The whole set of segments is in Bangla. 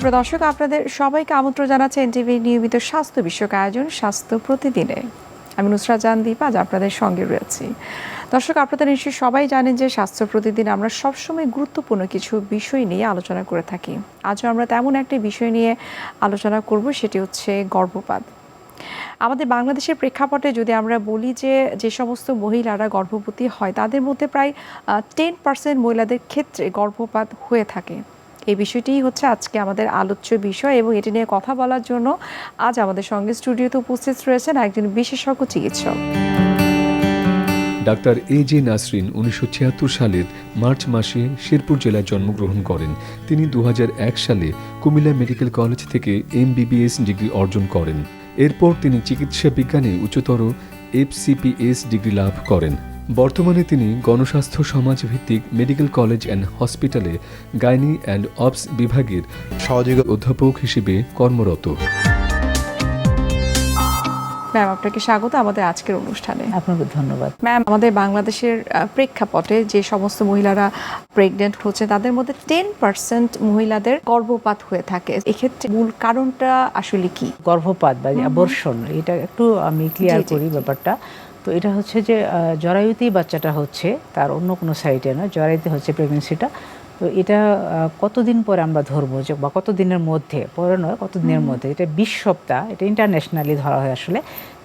সুপ্রিয় দর্শক আপনাদের সবাইকে আমন্ত্রণ জানাচ্ছে এনটিভি নিয়মিত স্বাস্থ্য বিষয়ক আয়োজন, স্বাস্থ্য প্রতিদিনে। আমি নুসরা জান দীপ আজ আপনাদের সঙ্গে রয়েছি। দর্শক আপনারা নিশ্চয়ই সবাই জানেন যে স্বাস্থ্য প্রতিদিন আমরা সবসময় গুরুত্বপূর্ণ কিছু বিষয় নিয়ে আলোচনা করে থাকি। আজও আমরা তেমন একটি বিষয় নিয়ে আলোচনা করব, সেটি হচ্ছে গর্ভপাত। আমাদের বাংলাদেশের প্রেক্ষাপটে যদি আমরা বলি যে যে সমস্ত মহিলারা গর্ভবতী হয়, তাদের মধ্যে প্রায় টেন পার্সেন্ট মহিলাদের ক্ষেত্রে গর্ভপাত হয়ে থাকে। এই বিষয়টিই হচ্ছে আজকে আমাদের আলোচ্য বিষয় এবং এটি নিয়ে কথা বলার জন্য আজ আমাদের সঙ্গে স্টুডিওতে উপস্থিত রয়েছেন একজন বিশেষজ্ঞ চিকিৎসক। ডাক্তার এ জে নাসরিন উনিশশো ছিয়াত্তর সালের মার্চ মাসে শেরপুর জেলায় জন্মগ্রহণ করেন। তিনি দু হাজার এক সালে কুমিল্লা মেডিকেল কলেজ থেকে এমবিবিএস ডিগ্রি অর্জন করেন। এরপর তিনি চিকিৎসা বিজ্ঞানে উচ্চতর এফসিপিএস ডিগ্রি লাভ করেন। বর্তমানে তিনি Gonoshasthaya Samaj Bhittik medical college and হসপিটালে গাইনি অ্যান্ড অপস বিভাগের সহযোগী অধ্যাপক হিসেবে কর্মরত। ম্যাম আপনাকে স্বাগত আমাদের আজকের অনুষ্ঠানে। আপনাকে ধন্যবাদ। ম্যাম আমাদের বাংলাদেশের প্রেক্ষাপটে যে সমস্ত মহিলারা প্রেগনেন্ট হচ্ছে তাদের মধ্যে টেন পার্সেন্ট মহিলাদের গর্ভপাত হয়ে থাকে। এক্ষেত্রে মূল কারণটা আসলে কি? গর্ভপাত বা অ্যাবর্ষণ এটা একটু আমি ক্লিয়ার করি ব্যাপারটা। তো এটা হচ্ছে যে জরায়ুতেই বাচ্চাটা হচ্ছে তার অন্য কোনো সাইডে না জরায়ুতে হচ্ছে প্রেগনেন্সিটা তো এটা কতদিন পরে আমরা ধরবো যে বা কত দিনের মধ্যে পরে নয় কত দিনের মধ্যে? এটা বিশ সপ্তাহ এটা ইন্টারন্যাশনালি ধরা হয় আসলে।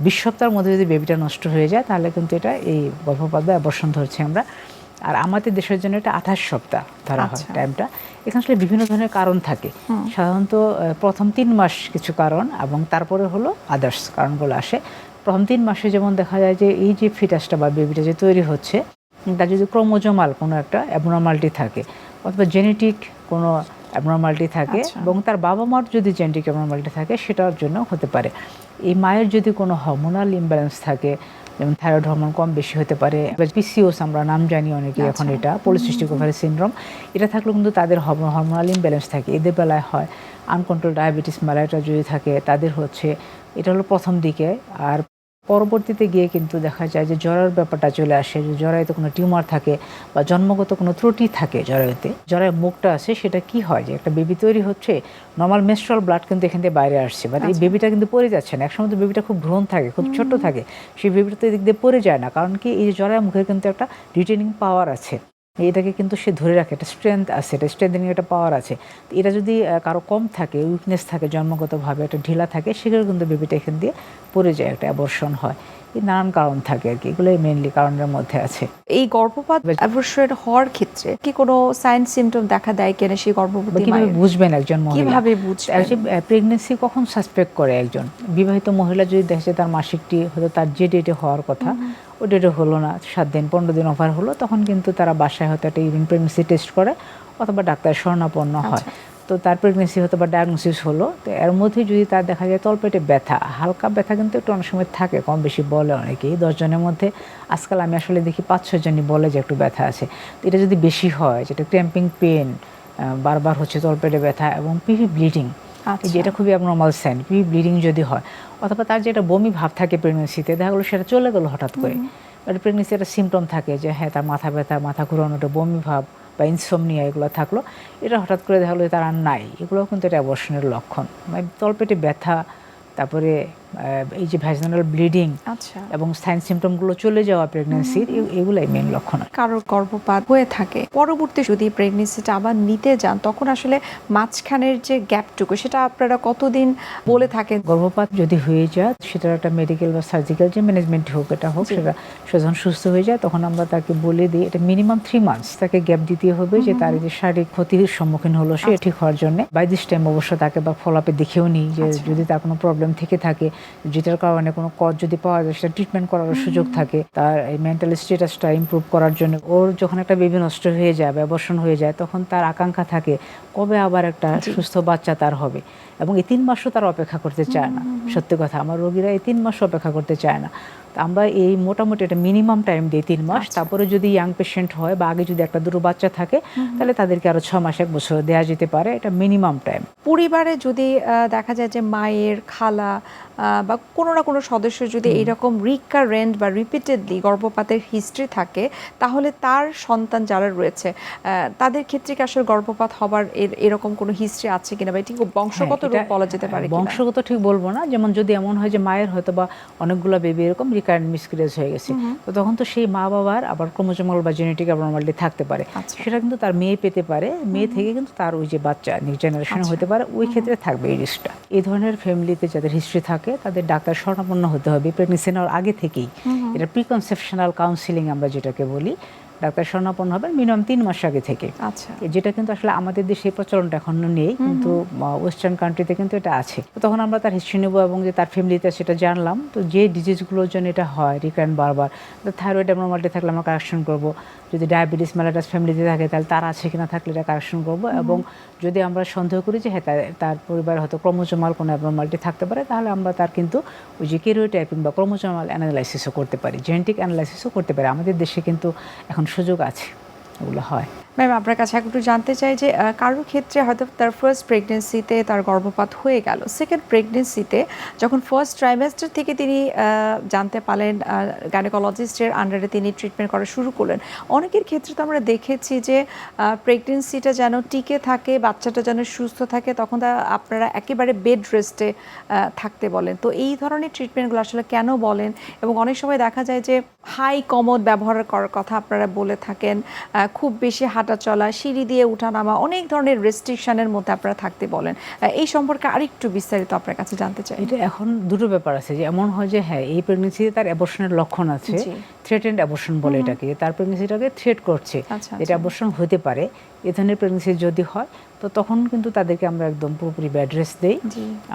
বিশ সপ্তাহের মধ্যে যদি বেবিটা নষ্ট হয়ে যায় তাহলে কিন্তু এটা এই গর্ভপাত বা অ্যাবর্ষণ ধরছি আমরা। আর আমাদের দেশের জন্য এটা আঠাশ সপ্তাহ ধরা হয় আচ্ছা। টাইমটা এখানে আসলে বিভিন্ন ধরনের কারণ থাকে। সাধারণত প্রথম তিন মাস কিছু কারণ এবং তারপরে হলো আদার্স কারণগুলো আসে। প্রথম তিন মাসে যেমন দেখা যায় যে এই যে ফিটাসটা বা বেবিটা যে তৈরি হচ্ছে তার যদি ক্রোমোজোমাল কোনো একটা অ্যাবনর্মালিটি থাকে অথবা জেনেটিক কোনো অ্যাবনর্মালিটি থাকে আচ্ছা। এবং তার বাবা মার যদি জেনেটিক অ্যাবনর্মালিটি থাকে সেটার জন্য হতে পারে এই মায়ের যদি কোনো হরমোনাল ইমব্যালেন্স থাকে যেমন থাইরয়েড হরমোন কম বেশি হতে পারে পিসিওস আমরা নাম জানি অনেকে এখন আচ্ছা। এটা পলিসিস্টিক ওভারি সিনড্রোম এটা থাকলেও কিন্তু তাদের হরমোনাল ইমব্যালেন্স থাকে এদের বেলায় হয় আনকন্ট্রোল ডায়াবেটিস ম্যালারিয়া যদি থাকে তাদের হচ্ছে এটা হলো প্রথম দিকে আর পরবর্তীতে গিয়ে কিন্তু দেখা যায় যে জ্বরের ব্যাপারটা চলে আসে যে জরায়ুতে কোনো টিউমার থাকে বা জন্মগত কোনো ত্রুটি থাকে জরায়ুতে জরায়ুর মুখটা আছে সেটা কি হয় যে একটা বেবি তৈরি হচ্ছে নর্মাল মেস্ট্রাল ব্লাড কিন্তু এখান থেকে বাইরে আসছে বাট এই আচ্ছা। বেবিটা কিন্তু পড়ে যাচ্ছে না। একসময় তো বেবিটা খুব ভ্রণ থাকে খুব ছোট থাকে সেই বেবিটা তো এদিক দিয়ে পড়ে যায় না কারণ কি এই যে জরায়ু মুখের কিন্তু একটা রিটেনিং পাওয়ার আছে। এটাকে কিন্তু সে ধরে রাখে একটা স্ট্রেংথ আছে এটা স্ট্রেংথেনিং একটা পাওয়ার আছে। এটা যদি কারও কম থাকে উইকনেস থাকে জন্মগতভাবে একটা ঢিলা থাকে সেগুলো কিন্তু বেবিটা এখান দিয়ে পড়ে যায় একটা অ্যাবর্ষণ হয়। এই নানান কারণ থাকে আর কি এগুলোই মেনলি কারণের মধ্যে আছে। এই গর্ভপাত অ্যাবর্ষণ হওয়ার ক্ষেত্রে কি কোনো সাইন সিমটম দেখা দেয় কিনা সেই বা গর্ভবতী কীভাবে বুঝবেন একজন মহিলা? কীভাবে বুঝবেন? প্রেগনেন্সি কখন সাসপেক্ট করে একজন? বিবাহিত মহিলা যদি দেখে তার মাসিকটি হয়তো তার যে ডেটে হওয়ার কথা ওই ডেটে হলো না সাত দিন পনেরো দিন ওভার হলো তখন কিন্তু তারা বাসায় হয়তো একটা ইউরিন প্রেগনেন্সি টেস্ট করে অথবা ডাক্তার শরণাপন্ন হয়। তো তার প্রেগনেন্সি হয়তো বা ডায়াগনোসিস হলো তো এর মধ্যে যদি তার দেখা যায় তলপেটে ব্যথা হালকা ব্যথা কিন্তু একটু অনেক সময় থাকে কম বেশি বলে অনেকেই দশজনের মধ্যে। আজকাল আমি আসলে দেখি পাঁচ ছজনই বলে যে একটু ব্যথা আছে। তো এটা যদি বেশি হয় যেটা ক্র্যাম্পিং পেন বারবার হচ্ছে তলপেটে ব্যথা এবং পিভি ব্লিডিং আচ্ছা। যেটা খুবই অ্যাবনর্মাল সাইন পিভি ব্লিডিং যদি হয় অথবা তার যেটা বমি ভাব থাকে প্রেগনেন্সিতে দেখা গেলো সেটা চলে গেলো হঠাৎ করে। বাট প্রেগনেন্সি একটা সিমটম থাকে যে হ্যাঁ তার মাথা ব্যথা মাথা ঘুরানোটা বমি ভাব বা ইনসোমনিয়া এগুলো থাকল। এটা হঠাৎ করে দেখা গেলো যে তার আর নাই। এগুলো কিন্তু এটা অবসনের লক্ষণ। মানে তলপেটে ব্যথা তারপরে এই যে ভ্যাজনাল ব্লিডিং আচ্ছা। এবং সাইন সিমটমগুলো চলে যাওয়া প্রেগনেন্সির এগুলাই মেন লক্ষণ। কারোর গর্ভপাত হয়ে থাকে। পরবর্তী যদি প্রেগনেন্সিটা আবার নিতে যান তখন আসলে মাঝখানের যে গ্যাপটুকু সেটা আপনারা কতদিন বলে থাকেন? গর্ভপাত যদি হয়ে যায় সেটার একটা মেডিকেল বা সার্জিক্যাল যে ম্যানেজমেন্ট হোক এটা হোক সেটা সে যখন সুস্থ হয়ে যায় তখন আমরা তাকে বলে দিই এটা মিনিমাম থ্রি মান্থস তাকে গ্যাপ দিতে হবে যে তার এই যে শারীরিক ক্ষতির সম্মুখীন হলো সে ঠিক হওয়ার জন্য। বাই দিস টাইম অবশ্য তাকে বা ফলাপে দেখেও নিই যে আচ্ছা। যদি তার কোনো প্রবলেম থেকে থাকে যেটার কারণে কোনো কজ যদি পাওয়া যায় সেটা ট্রিটমেন্ট করার সুযোগ থাকে। তার এই মেন্টাল স্টেটাসটা ইম্প্রুভ করার জন্য। ওর যখন একটা বেবি নষ্ট হয়ে যায় ব্যবসান হয়ে যায় তখন তার আকাঙ্ক্ষা থাকে কবে আবার একটা সুস্থ বাচ্চা তার হবে? এবং এই তিন মাসও তারা অপেক্ষা করতে চায় না। সত্যি কথা আমার রোগীরা এই তিন মাসও অপেক্ষা করতে চায় না। তো আমরা এই মোটামুটি একটা মিনিমাম টাইম দিই তিন মাস। তারপরে যদি ইয়াং পেশেন্ট হয় বা আগে যদি একটা দুটো বাচ্চা থাকে তাহলে তাদেরকে আরও ছ মাস এক বছর দেওয়া যেতে পারে। এটা মিনিমাম টাইম পরিবারে যদি দেখা যায় যে মায়ের খালা বা কোনো না কোনো সদস্য যদি এইরকম রিকারেন্ট বা রিপিটেডলি গর্ভপাতের হিস্ট্রি থাকে তাহলে তার সন্তান যারা রয়েছে তাদের ক্ষেত্রে কি আসলে গর্ভপাত হবার এ এরকম কোনো হিস্ট্রি আছে কিনা বা এটি বংশগত হ্যাঁ, রোগ বলা যেতে পারে বংশগত ঠিক বলব না। যেমন যদি এমন হয় যে মায়ের হয়তো বা অনেকগুলো বেবি এরকম রিকারেন্ট মিসক্রিয়েজ হয়ে গেছে। তো তখন তো সেই মা বাবার আবার ক্রোমোজোমাল বা জেনেটিক অ্যাবনর্মালিটি থাকতে পারে। আচ্ছা। সেটা কিন্তু তার মেয়ে পেতে পারে। মেয়ে থেকে কিন্তু তার ওই যে বাচ্চা নেক্সট জেনারেশনে আচ্ছা। হতে পারে ওই ক্ষেত্রে থাকবে এই রিস্কটা এই ধরনের ফ্যামিলিতে যাদের হিস্ট্রি থাকে তাদের ডাক্তার শরণাপন্ন হতে হবে। প্রেগনেন্সি নেওয়ার আগে থেকেই। এটা প্রিকনসেপশনাল কাউন্সিলিং আমরা যেটাকে বলি। ডাক্তার শরণাপন্ন হবেন মিনিমাম তিন মাস আগে থেকে। আচ্ছা। যেটা কিন্তু আসলে আমাদের দেশে প্রচলনটা এখন নেই কিন্তু ওয়েস্টার্ন কান্ট্রিতে কিন্তু এটা আছে। তখন আমরা তার হিস্ট্রি নেব এবং যে তার ফ্যামিলিতে সেটা জানলাম। তো যে ডিজিজগুলোর জন্য এটা হয় রিকারেন্ট বারবার থাইরয়েড এবং অ্যাবনর্মালিটি থাকলে আমরা কারেকশন করব। যদি ডায়াবেটিস মেলাটাস ফ্যামিলিতে থাকে তাহলে তার আছে কিনা থাকলে এটা কারেকশন করব। এবং যদি আমরা সন্দেহ করি যে হ্যাঁ তার- পরিবার পরিবারে হয়তো ক্রমোজমাল কোনো অ্যাবনর্মালিটি থাকতে পারে তাহলে আমরা তার কিন্তু ওই যে কেরিওটাইপিং বা ক্রোমোজোমাল অ্যানালাইসিসও করতে পারি জেনেটিক অ্যানালাইসিসও করতে পারি। আমাদের দেশে কিন্তু এখন সুযোগ আছে ওগুলো হয়। ম্যাম আপনার কাছে একটু জানতে চাই যে কারোর ক্ষেত্রে হয়তো তার ফার্স্ট প্রেগনেন্সিতে তার গর্ভপাত হয়ে গেল। সেকেন্ড প্রেগনেন্সিতে যখন ফার্স্ট ট্রাইমেস্টার থেকে তিনি জানতে পারলেন গাইনোকোলজিস্টের আন্ডারে তিনি ট্রিটমেন্ট করা শুরু করলেন, অনেকের ক্ষেত্রে তো আমরা দেখেছি যে প্রেগনেন্সিটা যেন টিকে থাকে, বাচ্চাটা যেন সুস্থ থাকে, তখন তা আপনারা একেবারে বেড রেস্টে থাকতে বলেন। তো এই ধরনের ট্রিটমেন্টগুলো আসলে কেন বলেন? এবং অনেক সময় দেখা যায় যে হাই কমোড ব্যবহার করার কথা আপনারা বলে থাকেন খুব বেশি হাঁটা চলা সিঁড়ি দিয়ে উঠানামা অনেক ধরনের রেস্ট্রিকশনের মধ্যে আপনারা থাকতে বলেন। এই সম্পর্কে আরেকটু বিস্তারিত আপনার কাছে জানতে চাই। এটা এখন দুটো ব্যাপার আছে যে এমন হয় যে হ্যাঁ এই প্রেগনেন্সিতে তার অ্যাবর্শনের লক্ষণ আছে। থ্রেটেন্ড অ্যাবর্শন বলে এটাকে। তার প্রেগনেন্সিটাকে থ্রেট করছে। আচ্ছা, এটা অ্যাবর্শন হতে পারে। এ ধরনের প্রেগনেন্সি যদি হয় তো তখন কিন্তু তাদেরকে আমরা একদম পুরোপুরি ব্যাড রেস্ট দিই।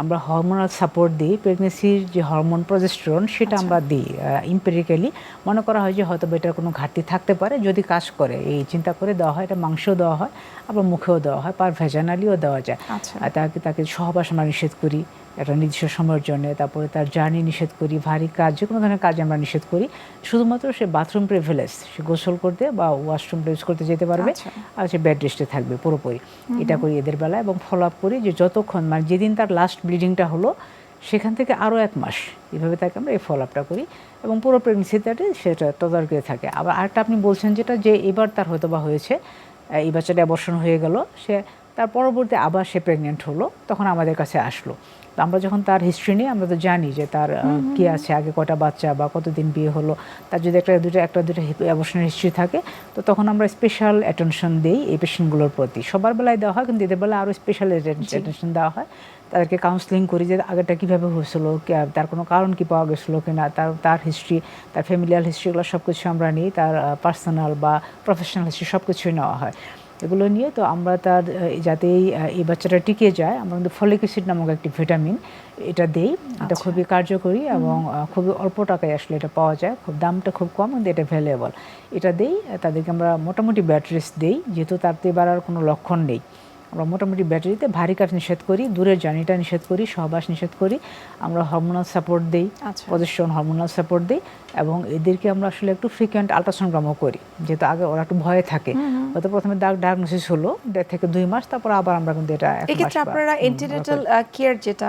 আমরা হরমোনাল সাপোর্ট দিই প্রেগনেন্সির যে হরমোন প্রজেস্ট্রন সেটা আচ্ছা। আমরা দিই ইম্পেরিক্যালি মনে করা হয় যে হয়তো বা এটার কোনো ঘাটতি থাকতে পারে যদি কাজ করে। এই চিন্তা করে দেওয়া হয় এটা মাংসও দেওয়া হয় আবার মুখেও দেওয়া হয় পার ভেজানালিও দেওয়া যায়। আচ্ছা। আর তাকে তাকে সহবাস আমরা নিষেধ করি। একটা নির্দিষ্ট সময়ের জন্য তারপরে তার জার্নি নিষেধ করি ভারী কাজ যে কোনো ধরনের কাজ আমরা নিষেধ করি। শুধুমাত্র সে বাথরুম প্রিভিলেজ সে গোসল করতে বা ওয়াশরুম ইউজ করতে যেতে পারবে আচ্ছা। আর সে বেড রেস্টে থাকবে পুরোপুরি। এটা করি এদের বেলা এবং ফলো আপ করি যে যতক্ষণ মানে যেদিন তার লাস্ট ব্লিডিংটা হলো সেখান থেকে আরও এক মাস এভাবে তাকে আমরা এই ফলো আপটা করি এবং পুরো প্রেগনেন্সিতে সেটা তদারকিতে থাকে। আবার আরেকটা আপনি বলছেন যেটা যে এবার তার হয়তো বা হয়েছে এই বাচ্চাটা অ্যাবর্শন হয়ে গেল সে তার পরবর্তী আবার সে প্রেগনেন্ট হলো তখন আমাদের কাছে আসলো। আমরা যখন তার হিস্ট্রি নিয়ে আমরা তো জানি যে তার কি আছে আগে কটা বাচ্চা বা কতদিন বিয়ে হলো তার যদি একটা দুটো একটা দুটো অ্যাবর্শনের হিস্ট্রি থাকে তো তখন আমরা স্পেশাল অ্যাটেনশন দিই এই পেশেন্টগুলোর প্রতি। সবার বেলায় দেওয়া হয় কিন্তু এদের বেলায় আরও স্পেশাল অ্যাটেনশন দেওয়া হয়। তাদেরকে কাউন্সিলিং করি যে আগেটা কীভাবে হয়েছিল তার কোনো কারণ কি পাওয়া গেছিল কি না তার তার হিস্ট্রি তার ফ্যামিলিয়াল হিস্ট্রিগুলো সব কিছু আমরা নিই তার পার্সোনাল বা প্রফেশনাল হিস্ট্রি সব কিছুই নেওয়া হয়। এগুলো নিয়ে তো আমরা তার যাতে এই, বাচ্চাটা টিকে যায় আমরা কিন্তু ফলিক অ্যাসিড নামক একটি ভিটামিন এটা দেই। এটা আচ্ছা। খুবই কার্যকরী এবং খুবই অল্প টাকায় আসলে এটা পাওয়া যায়। খুব দামটা খুব কম কিন্তু এটা ভ্যালুয়েবল এটা দেই তাদেরকে আমরা মোটামুটি ব্যাটারিস দেই যেহেতু তাতে বাড়ার কোনো লক্ষণ নেই। আমরা মোটামুটি ব্যাটারিতে ভারী কাজ নিষেধ করি দূরের জার্নিটা নিষেধ করি সহবাস নিষেধ করি আমরা হরমোনাল সাপোর্ট দিই। পজিশন হরমোনাল সাপোর্ট দিই এবং এদেরকে আমরা আসলে একটু ফ্রিকোয়েন্ট আলট্রাসোনোগ্রামও করি। যেহেতু আগে ওরা একটু ভয়ে থাকে। হয়তো প্রথমে ডাক ডায়াগনোসিস হলো দেড় থেকে দুই মাস তারপর আবার আমরা কিন্তু এটা এক্ষেত্রে আপনারা এন্টিনেটাল কেয়ার যেটা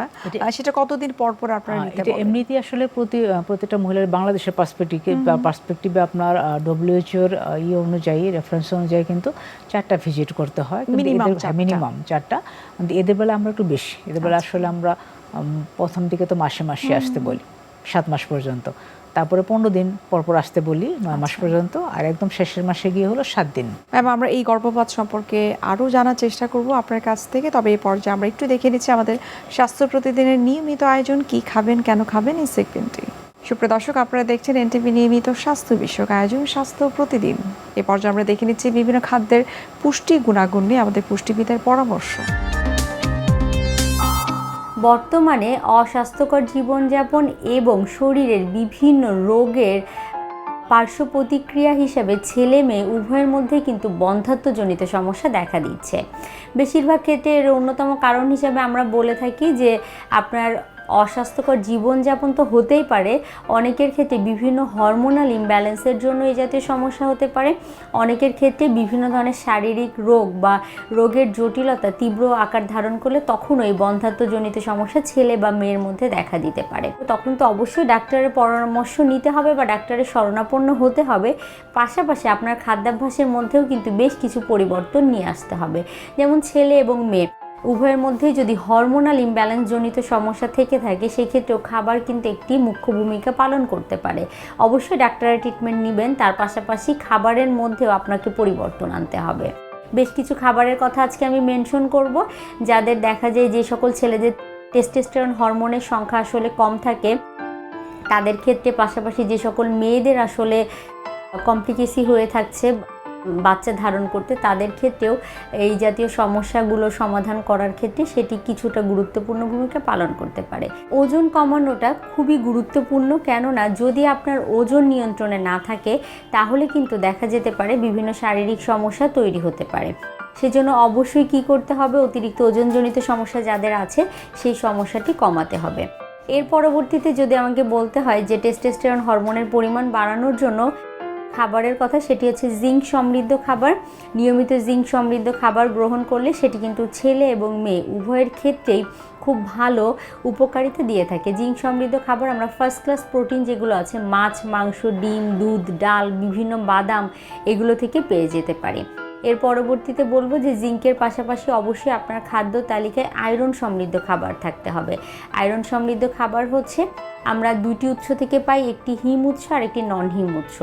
সেটা কতদিন পর পর আপনারা হ্যাঁ, নিতে এটা এমনিতেই আসলে প্রতি প্রতিটা মহিলার বাংলাদেশের পার্সপেক্টিভে পার্সপেক্টিভে আপনার ডব্লিউএইচওর ইয়ে অনুযায়ী রেফারেন্স অনুযায়ী কিন্তু চারটা ভিজিট করতে হয়। চারটা। মিনিমাম চারটা। এদের বেলা আমরা একটু বেশি। এদের বেলা আসলে আমরা প্রথম দিকে তো মাসে মাসে আসতে বলি সাত মাস পর্যন্ত। তারপরে পনেরো দিন পর পর আসতে বলি নয় মাস পর্যন্ত। আর একদম শেষের মাসে গিয়ে হলো সাত দিন। ম্যাম আমরা এই গর্ভপাত সম্পর্কে আরও জানার চেষ্টা করব আপনার কাছ থেকে। তবে এই পর্যায়ে আমরা একটু দেখে নিচ্ছি আমাদের স্বাস্থ্য প্রতিদিনের নিয়মিত আয়োজন কি খাবেন কেন খাবেন এই সেগমেন্টে সুপ্রিয় দর্শক, আপনারা দেখছেন এনটিভি নিয়মিত স্বাস্থ্য বিষয়ক আয়োজন, স্বাস্থ্য প্রতিদিন। এ পর্যায়ে আমরা দেখে নিচ্ছি বিভিন্ন খাদ্যের পুষ্টি গুণাগুণ নিয়ে আমাদের পুষ্টিবিদের পরামর্শ। বর্তমানে অস্বাস্থ্যকর জীবনযাপন এবং শরীরের বিভিন্ন রোগের পার্শ্ব প্রতিক্রিয়া হিসাবে ছেলে মেয়ে উভয়ের মধ্যে কিন্তু বন্ধাত্মজনিত সমস্যা দেখা দিচ্ছে। বেশিরভাগ ক্ষেত্রে এর অন্যতম কারণ হিসাবে আমরা বলে থাকি যে, আপনার অস্বাস্থ্যকর জীবনযাপন তো হতেই পারে। অনেকের ক্ষেত্রে বিভিন্ন হরমোনাল ইমব্যালেন্সের জন্য এই জাতীয় সমস্যা হতে পারে। অনেকের ক্ষেত্রে বিভিন্ন ধরনের শারীরিক রোগ বা রোগের জটিলতা তীব্র আকার ধারণ করলে তখন ওই বন্ধাত্মজনিত সমস্যা ছেলে বা মেয়ের মধ্যে দেখা দিতে পারে। তখন তো অবশ্যই ডাক্তারের পরামর্শ নিতে হবে বা ডাক্তারের শরণাপন্ন হতে হবে। পাশাপাশি আপনার খাদ্যাভ্যাসের মধ্যেও কিন্তু বেশ কিছু পরিবর্তন নিয়ে আসতে হবে। যেমন ছেলে এবং মেয়ে। উভয়ের মধ্যেই যদি হরমোনাল ইমব্যালেন্স জনিত সমস্যা থেকে থাকে, সেক্ষেত্রেও খাবার কিন্তু একটি মুখ্য ভূমিকা পালন করতে পারে। অবশ্যই ডাক্তারের ট্রিটমেন্ট নেবেন, তার পাশাপাশি খাবারের মধ্যেও আপনাকে পরিবর্তন আনতে হবে। বেশ কিছু খাবারের কথা আজকে আমি মেনশন করব, যাদের দেখা যায় যে সকল ছেলেদের টেস্টোস্টেরন হরমোনের সংখ্যা আসলে কম থাকে, তাদের ক্ষেত্রে পাশাপাশি যে সকল মেয়েদের আসলে কমপ্লিকেসি হয়ে থাকছে বাচ্চা ধারণ করতে, তাদের ক্ষেত্রেও এই জাতীয় সমস্যাগুলো সমাধান করার ক্ষেত্রে সেটি কিছুটা গুরুত্বপূর্ণ ভূমিকা পালন করতে পারে। ওজন কমানোটা খুবই গুরুত্বপূর্ণ, কেননা যদি আপনার ওজন নিয়ন্ত্রণে না থাকে, তাহলে কিন্তু দেখা যেতে পারে বিভিন্ন শারীরিক সমস্যা তৈরি হতে পারে। সেজন্য অবশ্যই কি করতে হবে, অতিরিক্ত ওজনজনিত সমস্যা যাদের আছে, সেই সমস্যাটি কমাতে হবে। এর পরবর্তীতে যদি আমাকে বলতে হয় যে টেস্টোস্টেরন হরমোনের পরিমাণ বাড়ানোর জন্য খাবারের কথা, সেটি হচ্ছে জিঙ্ক সমৃদ্ধ খাবার। নিয়মিত জিঙ্ক সমৃদ্ধ খাবার গ্রহণ করলে সেটি কিন্তু ছেলে এবং মেয়ে উভয়ের ক্ষেত্রেই খুব ভালো উপকারিতা দিয়ে থাকে। জিঙ্ক সমৃদ্ধ খাবার, আমরা ফার্স্ট ক্লাস প্রোটিন যেগুলো আছে, মাছ, মাংস, ডিম, দুধ, ডাল, বিভিন্ন বাদাম, এগুলো থেকে পেয়ে যেতে পারি। এর পরবর্তীতে বলব যে জিঙ্কের পাশাপাশি অবশ্যই আপনার খাদ্য তালিকায় আয়রন সমৃদ্ধ খাবার থাকতে হবে। আয়রন সমৃদ্ধ খাবার হচ্ছে আমরা দুটি উৎস থেকে পাই, একটি হিম উৎস আর একটি নন হিম উৎস।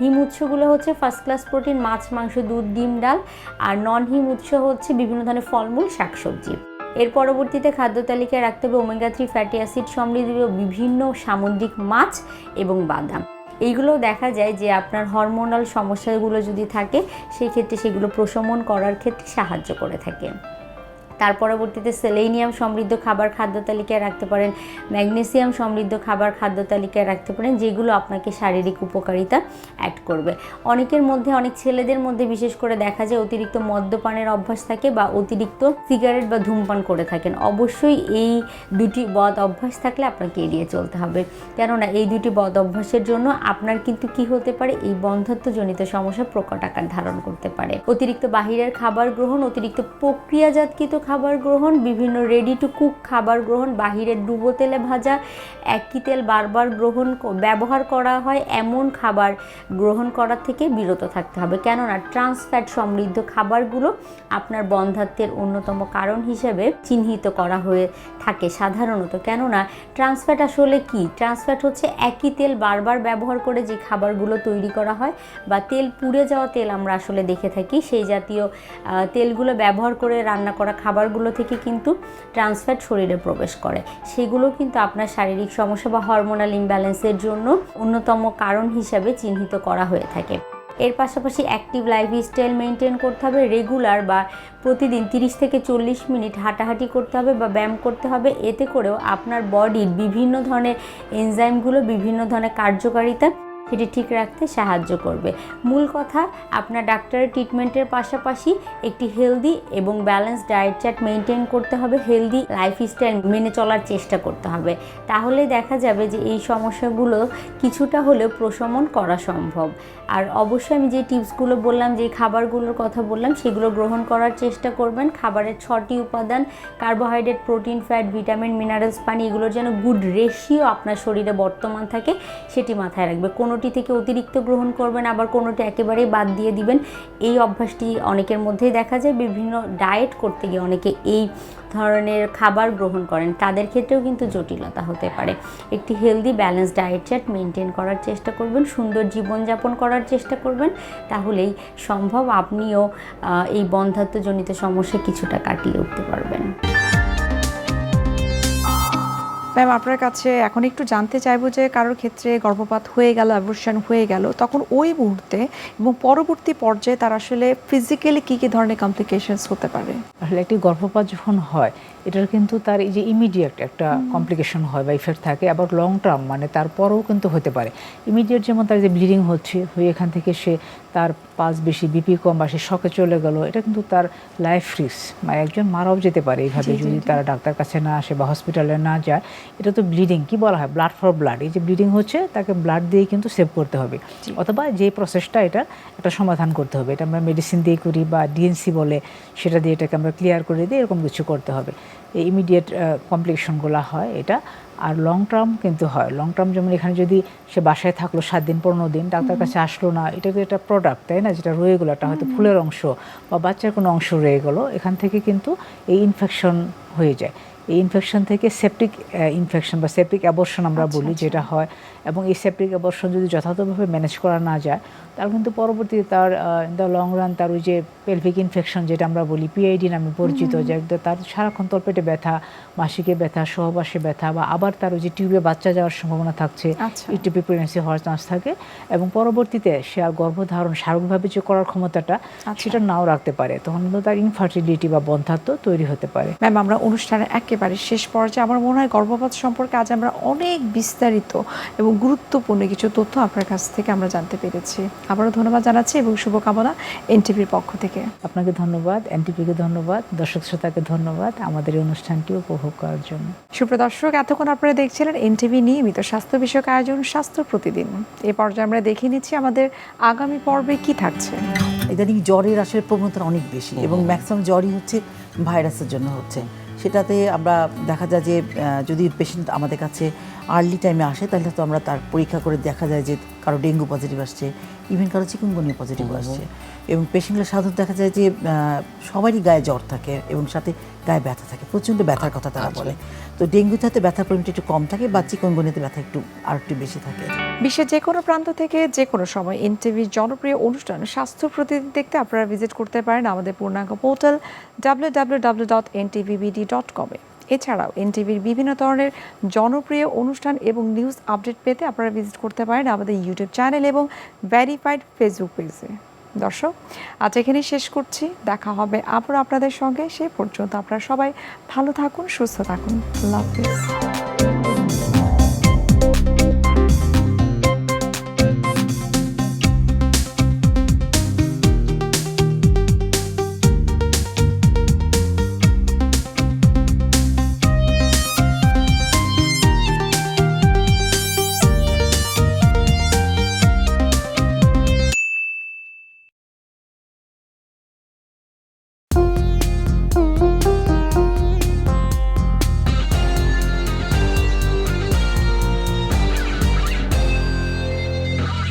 হিম উৎসগুলো হচ্ছে ফার্স্ট ক্লাস প্রোটিন মাছ, মাংস, দুধ, ডিম, ডাল আর নন হিম উৎস হচ্ছে বিভিন্ন ধরনের ফলমূল, শাকসবজি। এর পরবর্তীতে খাদ্য তালিকায় রাখতে হবে ওমেগা থ্রি ফ্যাটি অ্যাসিড সমৃদ্ধ বিভিন্ন সামুদ্রিক মাছ এবং বাদাম। এইগুলো দেখা যায় যে আপনার হরমোনাল সমস্যাগুলো যদি থাকে, সেই ক্ষেত্রে সেগুলো প্রশমন করার ক্ষেত্রে সাহায্য করে থাকে। তার পরবর্তীতে সেলেনিয়াম সমৃদ্ধ খাবার খাদ্য তালিকায় রাখতে পারেন, ম্যাগনেসিয়াম সমৃদ্ধ খাবার খাদ্য তালিকায় রাখতে পারেন, যেগুলো আপনাকে শারীরিক উপকারিতা অ্যাড করবে। অনেকের মধ্যে, অনেক ছেলেদের মধ্যে বিশেষ করে দেখা যায় অতিরিক্ত মদ্যপানের অভ্যাস থাকে বা অতিরিক্ত সিগারেট বা ধূমপান করে থাকেন। অবশ্যই এই দুটি বদ অভ্যাস থাকলে আপনাকে এড়িয়ে চলতে হবে। কেননা এই দুটি বদ অভ্যাসের জন্য আপনার কিন্তু কি হতে পারে? এই বন্ধত্বজনিত সমস্যা প্রকট আকার ধারণ করতে পারে। অতিরিক্ত বাহিরের খাবার গ্রহণ, অতিরিক্ত প্রক্রিয়াজাতকৃত খাবার গ্রহণ, বিভিন্ন রেডি টু কুক খাবার গ্রহণ বাহিরের ডুবো তেলে ভাজা, একই তেল বারবার গ্রহণ ব্যবহার করা হয় এমন খাবার গ্রহণ করার থেকে বিরত থাকতে হবে। কেননা ট্রান্স ফ্যাট সমৃদ্ধ খাবারগুলো আপনার বন্ধাত্বের অন্যতম কারণ হিসেবে চিহ্নিত করা হয়ে থাকে সাধারণত। কেননা ট্রান্স ফ্যাট আসলে কি? ট্রান্স ফ্যাট হচ্ছে একই তেল বারবার ব্যবহার করে যে খাবারগুলো তৈরি করা হয় বা তেল পুড়ে যাওয়া তেল আমরা আসলে দেখে থাকি। সেই জাতীয় তেলগুলো ব্যবহার করে রান্না করা খাবারগুলো থেকে কিন্তু ট্রান্স ফ্যাট শরীরে প্রবেশ করে। সেগুলো কিন্তু আপনার শারীরিক সমস্যা বা হরমোনাল ইমব্যালেন্সের জন্য অন্যতম কারণ হিসাবে চিহ্নিত করা হয়ে থাকে। এর পাশাপাশি অ্যাক্টিভ লাইফস্টাইল মেনটেন করতে হবে রেগুলার বা প্রতিদিন তিরিশ থেকে চল্লিশ মিনিট হাঁটাহাঁটি করতে হবে বা ব্যায়াম করতে হবে। এতে করেও আপনার বডির বিভিন্ন ধরনের এনজাইমগুলো বিভিন্ন ধরনের কার্যকারিতা সেটি ঠিক রাখতে সাহায্য করবে। মূল কথা, আপনার ডাক্তারের ট্রিটমেন্টের পাশাপাশি একটি হেলদি এবং ব্যালেন্স ডায়েট চার্ট মেনটেন করতে হবে। হেলদি লাইফস্টাইল মেনে চলার চেষ্টা করতে হবে। তাহলে দেখা যাবে যে এই সমস্যাগুলো কিছুটা হলেও প্রশমন করা সম্ভব। আর অবশ্যই আমি যে টিপসগুলো বললাম, যে খাবারগুলোর কথা বললাম, সেগুলো গ্রহণ করার চেষ্টা করবেন। খাবারের ছটি উপাদান carbohydrate protein fat vitamin minerals পানি, এগুলোর যেন গুড রেশিও আপনার শরীরে বর্তমান থাকে, সেটি মাথায় রাখবে। কোনোটি থেকে অতিরিক্ত গ্রহণ করবেন, আবার কোনোটি একেবারেই বাদ দিয়ে দিবেন। এই অভ্যাসটি অনেকের মধ্যেই দেখা যায়। বিভিন্ন ডায়েট করতে গিয়ে অনেকে এই ধরনের খাবার গ্রহণ করেন। তাদের ক্ষেত্রেও কিন্তু জটিলতা হতে পারে। একটি healthy balance diet chart maintain করার চেষ্টা করবেন, সুন্দর জীবনযাপন করার চেষ্টা করবেন। তাহলেই সম্ভব আপনিও এই বন্ধাত্মজনিত সমস্যা কিছুটা কাটিয়ে উঠতে পারবেন। ম্যাম আপনার কাছে এখন একটু জানতে চাইব যে কারোর ক্ষেত্রে গর্ভপাত হয়ে গেল অ্যাবর্শন হয়ে গেল তখন ওই মুহূর্তে এবং পরবর্তী পর্যায়ে তার আসলে ফিজিক্যালি কী কী ধরনের কমপ্লিকেশনস হতে পারে? আসলে একটি গর্ভপাত যখন হয় এটার কিন্তু তার এই যে ইমিডিয়েট একটা কমপ্লিকেশন হয় বা ইফেক্ট থাকে আবার লং টার্ম মানে তারপরেও কিন্তু হতে পারে। ইমিডিয়েট যেমন তার যে ব্লিডিং হচ্ছে হয়ে এখান থেকে সে তার পাস বেশি বিপি কম বা সে শকে চলে গেল এটা কিন্তু তার লাইফ রিস্ক মানে একজন মারাও যেতে পারে এইভাবে যদি তারা ডাক্তার কাছে না আসে বা হসপিটালে না যায়। এটা তো ব্লিডিং কি বলা হয়? ব্লাড ফর ব্লাড এই যে ব্লিডিং হচ্ছে তাকে ব্লাড দিয়ে কিন্তু সেভ করতে হবে। অথবা যে প্রসেসটা এটা একটা সমাধান করতে হবে। এটা আমরা মেডিসিন দিয়ে করি বা ডিএনসি বলে সেটা দিয়ে এটাকে আমরা ক্লিয়ার করে দিই এরকম কিছু করতে হবে। এই ইমিডিয়েট কমপ্লিকেশনগুলো হয় এটা। আর লং টার্ম কিন্তু হয়। লং টার্ম যেমন এখানে যদি সে বাসায় থাকল সাত দিন পনেরো দিন ডাক্তার কাছে আসলো না এটা তো একটা প্রোডাক্ট তাই না? যেটা রয়ে গেলো একটা হয়তো ফুলের অংশ বা বাচ্চার কোনো অংশ রয়ে গেলো এখান থেকে কিন্তু এই ইনফেকশন হয়ে যায়। এই ইনফেকশন থেকে সেপটিক ইনফেকশন বা সেপটিক অ্যাবর্শন আমরা বলি যেটা হয় এবং এই সেপটিক অ্যাবর্শন যদি যথাযথভাবে ম্যানেজ করা না যায় তাহলে কিন্তু পরবর্তীতে তার ইন দ্য লং রান তার ওই যে পেলভিক ইনফেকশন যেটা আমরা বলি পিআইডি নামে পরিচিত যে একদম তার সারাক্ষণ তলপেটে ব্যথা মাসিকে ব্যথা সহবাসে ব্যথা বা আবার তার ওই যে টিউবে বাচ্চা যাওয়ার সম্ভাবনা থাকছে আচ্ছা। ইটিপি প্রেগনেন্সি হওয়ার চান্স থাকে এবং পরবর্তীতে সে আর গর্ভধারণ স্বাভাবিকভাবে যে করার ক্ষমতাটা সেটা নাও রাখতে পারে। তখন কিন্তু তার ইনফার্টিলিটি বা বন্ধাত্ম তৈরি হতে পারে। ম্যাম আমরা অনুষ্ঠানের একেবারে শেষ পর্যায়ে আমার মনে হয় গর্ভপাত সম্পর্কে আজ আমরা অনেক বিস্তারিত এবং গুরুত্বপূর্ণ কিছু তথ্য আপনার কাছ থেকে আমরা জানতে পেরেছি। আবারও ধন্যবাদ জানাচ্ছি এবং শুভকামনা এনটিভির পক্ষ থেকে। আপনাকে ধন্যবাদ এনটিপিকে ধন্যবাদ দর্শক শ্রোতাকে ধন্যবাদ। আমাদের এই অনুষ্ঠানটি উপভোগ করার জন্য। সুপ্রদর্শক এতক্ষণ আপনারা দেখছিলেন এনটিভি নিয়মিত স্বাস্থ্য বিষয়ক আয়োজন স্বাস্থ্য প্রতিদিন। এই পর্যায়ে আমরা দেখে নিচ্ছি আমাদের আগামী পর্বে কি থাকছে। ইদানিং জ্বরের আসলে প্রবণতা অনেক বেশি এবং ম্যাক্সিমাম জ্বরই হচ্ছে ভাইরাসের জন্য হচ্ছে। সেটাতে আমরা দেখা যায় যে যদি পেশেন্ট আমাদের কাছে আর্লি টাইমে আসে তাহলে তো আমরা তার পরীক্ষা করে দেখা যায় যে কারও ডেঙ্গু পজিটিভ আসছে ইভেন কারও চিকুনগুনিয়া পজিটিভ আসছে। এবং পেশেন্টরা সাধারণত দেখা যায় যে সবারই গায়ে জ্বর থাকে এবং সাথে গায়ে ব্যথা থাকে প্রচণ্ড ব্যথার কথা তারা বলে। তো ডেঙ্গুতে হয়তো ব্যথার পরিমাণটা একটু কম থাকে বা চিকনগুনিয়াতে ব্যথা একটু আর একটু বেশি থাকে। বিশ্বের যে কোনো প্রান্ত থেকে যে কোনো সময় এনটিভির জনপ্রিয় অনুষ্ঠান স্বাস্থ্য প্রতিদিন দেখতে আপনারা ভিজিট করতে পারেন আমাদের পূর্ণাঙ্গ portal W W W dot NTVBD dot কমে এছাড়াও এনটিভির বিভিন্ন ধরনের জনপ্রিয় অনুষ্ঠান এবং নিউজ আপডেট পেতে আপনারা ভিজিট করতে পারেন আমাদের ইউটিউব চ্যানেল এবং ভ্যারিফাইড ফেসবুক পেজে। দর্শক, আজ এখানেই শেষ করছি। দেখা হবে আবার আপনাদের সঙ্গে। সে পর্যন্ত আপনারা সবাই ভালো থাকুন, সুস্থ থাকুন। আল্লাহ হাফিজ।